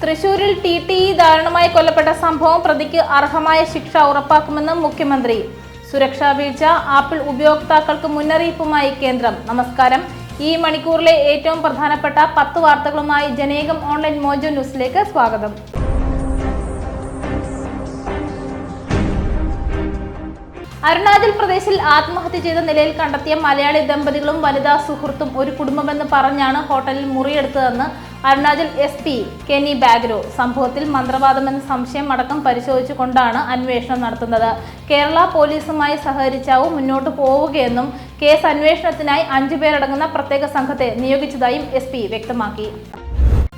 തൃശൂരിൽ T T E ദാരുണമായി കൊല്ലപ്പെട്ട സംഭവം പ്രതിക്ക് അർഹമായ ശിക്ഷ ഉറപ്പാക്കുമെന്ന് മുഖ്യമന്ത്രി. സുരക്ഷാ വീഴ്ച ആപ്പിൾ ഉപയോക്താക്കൾക്ക് മുന്നറിയിപ്പുമായി കേന്ദ്രം. നമസ്കാരം. ഈ മണിക്കൂറിലെ ഏറ്റവും പ്രധാനപ്പെട്ട പത്ത് വാർത്തകളുമായി ജനേകം ഓൺലൈൻ മോജോ ന്യൂസിലേക്ക് സ്വാഗതം. അരുണാചൽ പ്രദേശിൽ ആത്മഹത്യ ചെയ്ത നിലയിൽ കണ്ടെത്തിയ മലയാളി ദമ്പതികളും വനിതാ സുഹൃത്തും ഒരു കുടുംബമെന്ന് പറഞ്ഞാണ് ഹോട്ടലിൽ മുറിയെടുത്തതെന്ന് Arunachal S P Kenny Bagra. സംഭവത്തിൽ മന്ത്രവാദമെന്ന സംശയം അടക്കം പരിശോധിച്ചുകൊണ്ടാണ് അന്വേഷണം നടത്തുന്നത്. കേരള പോലീസുമായി സഹകരിച്ചാവും മുന്നോട്ട് പോവുകയെന്നും കേസ് അന്വേഷണത്തിനായി അഞ്ചു പേരടങ്ങുന്ന പ്രത്യേക സംഘത്തെ നിയോഗിച്ചതായും എസ് വ്യക്തമാക്കി.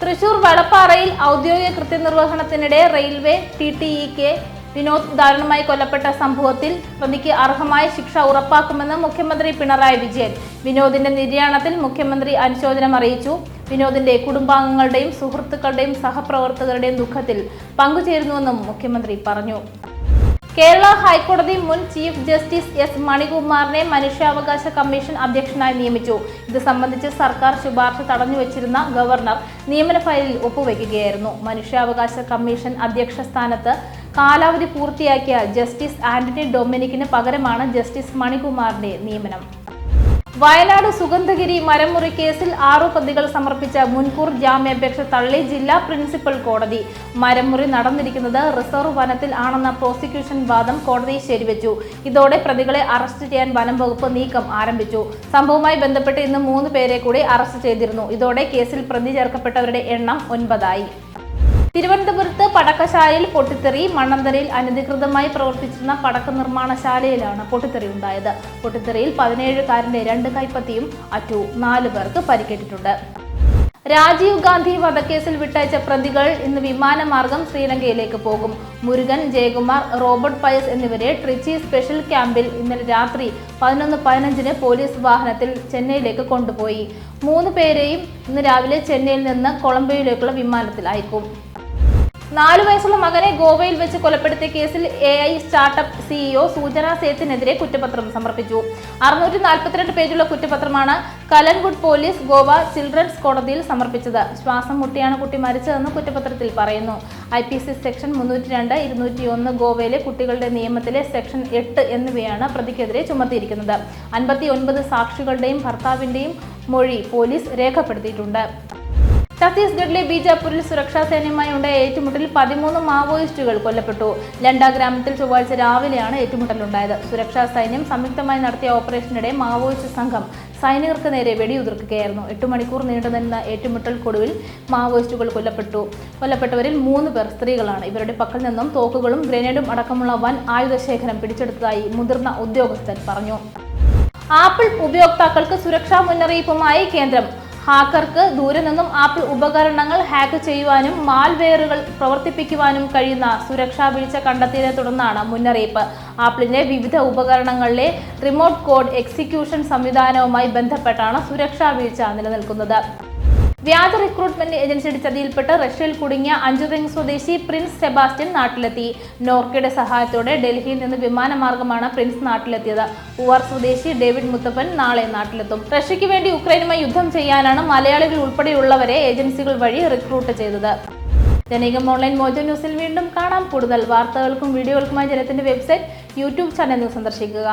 തൃശൂർ വടപ്പാറയിൽ ഔദ്യോഗിക കൃത്യനിർവഹണത്തിനിടെ railway T T E K Vinod ദാരുണമായി കൊല്ലപ്പെട്ട സംഭവത്തിൽ പ്രതിക്ക് അർഹമായ ശിക്ഷ ഉറപ്പാക്കുമെന്ന് മുഖ്യമന്ത്രി പിണറായി വിജയൻ. വിനോദിന്റെ നിര്യാണത്തിൽ മുഖ്യമന്ത്രി അനുശോചനം അറിയിച്ചു. വിനോദിന്റെ കുടുംബാംഗങ്ങളുടെയും സുഹൃത്തുക്കളുടെയും സഹപ്രവർത്തകരുടെയും ദുഃഖത്തിൽ പങ്കുചേരുന്നുവെന്നും മുഖ്യമന്ത്രി പറഞ്ഞു. കേരള ഹൈക്കോടതി മുൻ ചീഫ് ജസ്റ്റിസ് എസ് മണികുമാറിനെ മനുഷ്യാവകാശ കമ്മീഷൻ അധ്യക്ഷനായി നിയമിച്ചു. ഇത് സംബന്ധിച്ച് സർക്കാർ ശുപാർശ തടഞ്ഞുവച്ചിരുന്ന ഗവർണർ നിയമന ഫയലിൽ ഒപ്പുവെക്കുകയായിരുന്നു. മനുഷ്യാവകാശ കമ്മീഷൻ അധ്യക്ഷ സ്ഥാനത്ത് കാലാവധി പൂർത്തിയാക്കിയ ജസ്റ്റിസ് ആന്റണി ഡൊമിനിക്കിന് പകരമാണ് ജസ്റ്റിസ് മണികുമാറിന്റെ നിയമനം. വയനാട് സുഗന്ധഗിരി മരമുറി കേസിൽ ആറു പ്രതികൾ സമർപ്പിച്ച മുൻകൂർ ജാമ്യാപേക്ഷ തള്ളി ജില്ലാ പ്രിൻസിപ്പൽ കോടതി. മരമുറി നടന്നിരിക്കുന്നത് റിസർവ് വനത്തിൽ ആണെന്ന പ്രോസിക്യൂഷൻ വാദം കോടതി ശരിവെച്ചു. ഇതോടെ പ്രതികളെ അറസ്റ്റ് ചെയ്യാൻ വനം വകുപ്പ് നീക്കം ആരംഭിച്ചു. സംഭവവുമായി ബന്ധപ്പെട്ട് ഇന്ന് മൂന്ന് പേരെ കൂടി അറസ്റ്റ് ചെയ്തിരുന്നു. ഇതോടെ കേസിൽ പ്രതി ചേർക്കപ്പെട്ടവരുടെ എണ്ണം ഒൻപതായി. തിരുവനന്തപുരത്ത് പടക്കശാലയിൽ പൊട്ടിത്തെറി മണ്ണന്തരയിൽ അനധികൃതമായി പ്രവർത്തിച്ചിരുന്ന പടക്ക നിർമ്മാണശാലയിലാണ് പൊട്ടിത്തെറി ഉണ്ടായത്. പൊട്ടിത്തെറിയിൽ പതിനേഴുകാരന്റെ രണ്ട് കൈപ്പത്തിയും അറ്റു നാല് പേർക്ക് പരിക്കേറ്റിട്ടുണ്ട്. രാജീവ് ഗാന്ധി വധക്കേസിൽ വിട്ടയച്ച പ്രതികൾ ഇന്ന് വിമാനമാർഗം ശ്രീലങ്കയിലേക്ക് പോകും. മുരുകൻ ജയകുമാർ റോബർട്ട് പയസ് എന്നിവരെ ട്രിച്ചി സ്പെഷ്യൽ ക്യാമ്പിൽ ഇന്നലെ രാത്രി പതിനൊന്ന് പതിനഞ്ചിന് പോലീസ് വാഹനത്തിൽ ചെന്നൈയിലേക്ക് കൊണ്ടുപോയി. മൂന്ന് പേരെയും ഇന്ന് രാവിലെ ചെന്നൈയിൽ നിന്ന് കൊളംബോയിലേക്കുള്ള വിമാനത്തിൽ അയക്കും. നാലു വയസ്സുള്ള മകനെ ഗോവയിൽ വെച്ച് കൊലപ്പെടുത്തിയ കേസിൽ എ ഐ സ്റ്റാർട്ടപ്പ് സിഇഒ സൂചന സേത്തിനെതിരെ കുറ്റപത്രം സമർപ്പിച്ചു. അറുന്നൂറ്റി നാൽപ്പത്തിരണ്ട് പേജുള്ള കുറ്റപത്രമാണ് കലൻഗുഡ് പോലീസ് ഗോവ ചിൽഡ്രൻസ് കോടതിയിൽ സമർപ്പിച്ചത്. ശ്വാസം മുട്ടിയാണ് കുട്ടി മരിച്ചതെന്ന് കുറ്റപത്രത്തിൽ പറയുന്നു. ഐ പി സി സെക്ഷൻ മുന്നൂറ്റി രണ്ട് ഇരുന്നൂറ്റി ഒന്ന് ഗോവയിലെ കുട്ടികളുടെ നിയമത്തിലെ സെക്ഷൻ എട്ട് എന്നിവയാണ് പ്രതിക്കെതിരെ ചുമത്തിയിരിക്കുന്നത്. അൻപത്തി ഒൻപത് സാക്ഷികളുടെയും ഭർത്താവിന്റെയും മൊഴി പോലീസ് രേഖപ്പെടുത്തിയിട്ടുണ്ട്. ഛത്തീസ്ഗഡിലെ ബീജാപൂരിൽ സുരക്ഷാ സേനയുമായി ഉണ്ടായ ഏറ്റുമുട്ടലിൽ പതിമൂന്ന് മാവോയിസ്റ്റുകൾ കൊല്ലപ്പെട്ടു. ലണ്ട ഗ്രാമത്തിൽ ചൊവ്വാഴ്ച രാവിലെയാണ് ഏറ്റുമുട്ടലുണ്ടായത്. സുരക്ഷാ സൈന്യം സംയുക്തമായി നടത്തിയ ഓപ്പറേഷനിടെ മാവോയിസ്റ്റ് സംഘം സൈനികർക്ക് നേരെ വെടിയുതിർക്കുകയായിരുന്നു. എട്ട് മണിക്കൂർ നീണ്ടുനിന്ന ഏറ്റുമുട്ടൽക്കൊടുവിൽ മാവോയിസ്റ്റുകൾ കൊല്ലപ്പെട്ടു. കൊല്ലപ്പെട്ടവരിൽ മൂന്ന് പേർ സ്ത്രീകളാണ്. ഇവരുടെ പക്കൽ നിന്നും തോക്കുകളും ഗ്രനേഡും അടക്കമുള്ള വൻ ആയുധശേഖരം പിടിച്ചെടുത്തതായി മുതിർന്ന ഉദ്യോഗസ്ഥൻ പറഞ്ഞു. ആപ്പിൾ ഉപയോക്താക്കൾക്ക് സുരക്ഷാ മുന്നറിയിപ്പുമായി കേന്ദ്രം ഹാക്കർക്ക് ദൂരെ നിന്നും ആപ്പിൾ ഉപകരണങ്ങൾ ഹാക്ക് ചെയ്യുവാനും മാൽവെയറുകൾ പ്രവർത്തിപ്പിക്കുവാനും കഴിയുന്ന സുരക്ഷാ വീഴ്ച കണ്ടെത്തിയതിനെ തുടർന്നാണ് മുന്നറിയിപ്പ്. ആപ്പിളിന്റെ വിവിധ ഉപകരണങ്ങളിലെ റിമോട്ട് കോഡ് എക്സിക്യൂഷൻ സംവിധാനവുമായി ബന്ധപ്പെട്ടാണ് സുരക്ഷാ വീഴ്ച നിലനിൽക്കുന്നത്. വ്യാജ റിക്രൂട്ട്മെന്റ് ഏജൻസിയുടെ ചതിയിൽപ്പെട്ട് റഷ്യയിൽ കുടുങ്ങിയ അഞ്ചുതെങ് സ്വദേശി പ്രിൻസ് സെബാസ്റ്റ്യൻ നാട്ടിലെത്തി. നോർക്കയുടെ സഹായത്തോടെ ഡൽഹിയിൽ നിന്ന് വിമാനമാർഗമാണ് പ്രിൻസ് നാട്ടിലെത്തിയത്. പൂവാർ സ്വദേശി ഡേവിഡ് മുത്തപ്പൻ നാളെ നാട്ടിലെത്തും. റഷ്യയ്ക്ക് വേണ്ടി യുക്രൈനുമായി യുദ്ധം ചെയ്യാനാണ് മലയാളികൾ ഉൾപ്പെടെയുള്ളവരെ ഏജൻസികൾ വഴി റിക്രൂട്ട് ചെയ്തത്. ജനകം ഓൺലൈൻ മോജോ ന്യൂസിൽ വീണ്ടും കാണാം. കൂടുതൽ വാർത്തകൾക്കും വീഡിയോകൾക്കുമായി ജനത്തിന്റെ വെബ്സൈറ്റ് യൂട്യൂബ് ചാനൽ സന്ദർശിക്കുക.